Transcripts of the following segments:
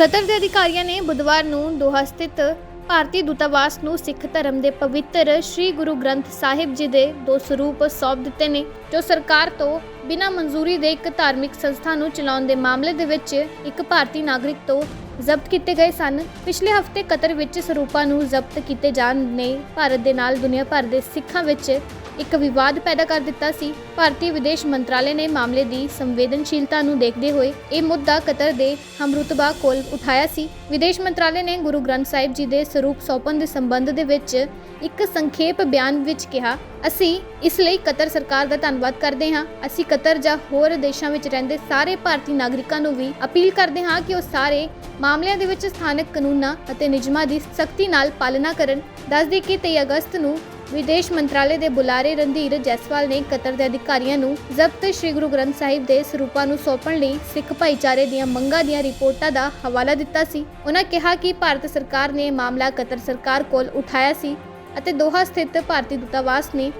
Qatar ਦੇ ਅਧਿਕਾਰੀਆਂ ਨੇ ਬੁੱਧਵਾਰ ਨੂੰ ਦੋਹਾ ਸਥਿਤ ਭਾਰਤੀ ਦੂਤਾਵਾਸ ਨੂੰ ਸਿੱਖ ਧਰਮ ਦੇ ਪਵਿੱਤਰ ਸ੍ਰੀ ਗੁਰੂ ਗ੍ਰੰਥ ਸਾਹਿਬ ਜੀ ਦੇ ਦੋ ਸਰੂਪ ਸੌਂਪ ਦਿੱਤੇ ਨੇ, ਜੋ ਸਰਕਾਰ ਤੋਂ ਬਿਨਾਂ ਮਨਜ਼ੂਰੀ ਦੇ ਇੱਕ ਧਾਰਮਿਕ ਸੰਸਥਾ ਨੂੰ ਚਲਾਉਣ ਦੇ ਮਾਮਲੇ ਦੇ ਵਿੱਚ ਇੱਕ ਭਾਰਤੀ ਨਾਗਰਿਕ ਤੋਂ ਜ਼ਬਤ ਕੀਤੇ ਗਏ ਸਨ। ਪਿਛਲੇ ਹਫ਼ਤੇ ਕਤਰ ਵਿੱਚ ਸਰੂਪਾਂ ਨੂੰ ਜ਼ਬਤ ਕੀਤੇ ਜਾਣ ਨੇ, ਭਾਰਤ ਦੇ ਨਾਲ ਦੁਨੀਆ ਭਰ ਦੇ ਸਿੱਖਾਂ ਵਿੱਚ ਇੱਕ ਵਿਵਾਦ ਪੈਦਾ ਕਰ ਦਿੱਤਾ ਸੀ। ਭਾਰਤੀ ਵਿਦੇਸ਼ ਮੰਤਰਾਲੇ ਨੇ ਮਾਮਲੇ ਦੀ ਸੰਵੇਦਨਸ਼ੀਲਤਾ ਨੂੰ ਦੇਖਦੇ ਹੋਏ ਇਹ ਮੁੱਦਾ ਕਤਰ ਦੇ ਹਮਰੁਤਬਾ ਕੋਲ ਉਠਾਇਆ ਸੀ। ਵਿਦੇਸ਼ ਮੰਤਰਾਲੇ ਨੇ ਗੁਰੂ ਗ੍ਰੰਥ ਸਾਹਿਬ ਜੀ ਦੇ ਸਰੂਪ ਸੌਂਪਣ ਦੇ ਸੰਬੰਧ ਦੇ ਵਿੱਚ ਇੱਕ ਸੰਖੇਪ ਬਿਆਨ ਵਿੱਚ ਕਿਹਾ, ਅਸੀਂ ਇਸ ਲਈ ਕਤਰ ਸਰਕਾਰ ਦਾ ਧੰਨਵਾਦ ਕਰਦੇ ਹਾਂ। ਅਸੀਂ ਕਤਰ ਜਾਂ ਹੋਰ ਦੇਸ਼ਾਂ ਵਿੱਚ ਰਹਿੰਦੇ ਸਾਰੇ ਭਾਰਤੀ ਨਾਗਰਿਕਾਂ ਨੂੰ ਵੀ ਅਪੀਲ ਕਰਦੇ ਹਾਂ ਕਿ ਉਹ ਸਾਰੇ ਮਾਮਲਿਆਂ ਦੇ ਵਿੱਚ ਸਥਾਨਕ ਕਾਨੂੰਨਾਂ ਅਤੇ ਨਿਯਮਾਂ ਦੀ ਸਖਤੀ ਨਾਲ ਪਾਲਣਾ ਕਰਨ। ਦੱਸਦੇ ਕਿ 23 ਅਗਸਤ ਨੂੰ ਵਿਦੇਸ਼ ਮੰਤਰਾਲੇ ਦੇ ਬੁਲਾਰੇ ਰਣਧੀਰ ਜੈਸਵਾਲ ਨੇ ਕਤਰ ਦੇ ਅਧਿਕਾਰੀਆਂ ਨੂੰ ਜ਼ਬਤ ਸ੍ਰੀ ਗੁਰੂ ਗ੍ਰੰਥ ਸਾਹਿਬ ਦੇ ਸਰੂਪਾਂ ਨੂੰ ਸੌਂਪਣ ਲਈ ਸਿੱਖ ਭਾਈਚਾਰੇ ਦੀਆਂ ਮੰਗਾਂ ਦੀਆਂ ਰਿਪੋਰਟਾਂ ਦਾ ਹਵਾਲਾ ਦਿੱਤਾ ਸੀ। ਉਹਨਾਂ ਕਿਹਾ ਕਿ ਭਾਰਤ ਸਰਕਾਰ ਨੇ ਮਾਮਲਾ ਕਤਰ ਸਰਕਾਰ ਕੋਲ ਉਠਾਇਆ ਸੀ ਅਤੇ ਦੋਹਾ ਸਥਿਤ ਭਾਰਤੀ ਦੂਤਾਵਾਸ ਨੇ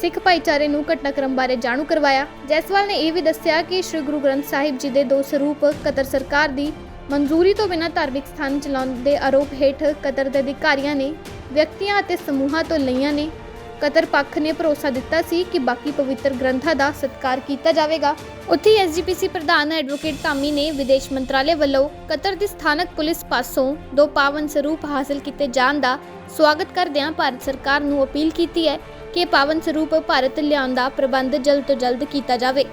ਸਿੱਖ ਭਾਈਚਾਰੇ ਨੂੰ ਘਟਨਾਕ੍ਰਮ ਬਾਰੇ ਜਾਣੂ ਕਰਵਾਇਆ। ਜੈਸਵਾਲ ਨੇ ਇਹ ਵੀ ਦੱਸਿਆ ਕਿ ਸ੍ਰੀ ਗੁਰੂ ਗ੍ਰੰਥ ਸਾਹਿਬ ਜੀ ਦੇ ਦੋ ਸਰੂਪ ਕਤਰ ਸਰਕਾਰ ਦੀ ਮਨਜ਼ੂਰੀ ਤੋਂ ਬਿਨਾਂ ਧਾਰਮਿਕ ਸਥਾਨ ਚਲਾਉਣ ਦੇ ਆਰੋਪ ਹੇਠ ਕਤਰ ਦੇ ਅਧਿਕਾਰੀਆਂ ਨੇ ਵਿਅਕਤੀਆਂ ਅਤੇ ਸਮੂਹਾਂ ਤੋਂ ਲਈਆਂ ਨੇ। ਕਤਰ ਪੱਖ ਨੇ ਭਰੋਸਾ ਦਿੱਤਾ ਸੀ ਕਿ ਬਾਕੀ ਪਵਿੱਤਰ ਗ੍ਰੰਥਾਂ ਦਾ ਸਤਿਕਾਰ ਕੀਤਾ ਜਾਵੇਗਾ। ਉੱਥੇ ਐਸਜੀਪੀਸੀ ਪ੍ਰਧਾਨ ਐਡਵੋਕੇਟ ਧਾਮੀ ਨੇ ਵਿਦੇਸ਼ ਮੰਤਰਾਲੇ ਵੱਲੋਂ ਕਤਰ ਦੀ ਸਥਾਨਕ ਪੁਲਿਸ ਪਾਸੋਂ ਦੋ ਪਾਵਨ ਸਰੂਪ ਹਾਸਲ ਕੀਤੇ ਜਾਣ ਦਾ ਸਵਾਗਤ ਕਰਦਿਆਂ ਭਾਰਤ ਸਰਕਾਰ ਨੂੰ ਅਪੀਲ ਕੀਤੀ ਹੈ ਕਿ ਪਾਵਨ ਸਰੂਪ ਭਾਰਤ ਲਿਆਉਣ ਦਾ ਪ੍ਰਬੰਧ ਜਲਦ ਤੋਂ ਜਲਦ ਕੀਤਾ ਜਾਵੇ।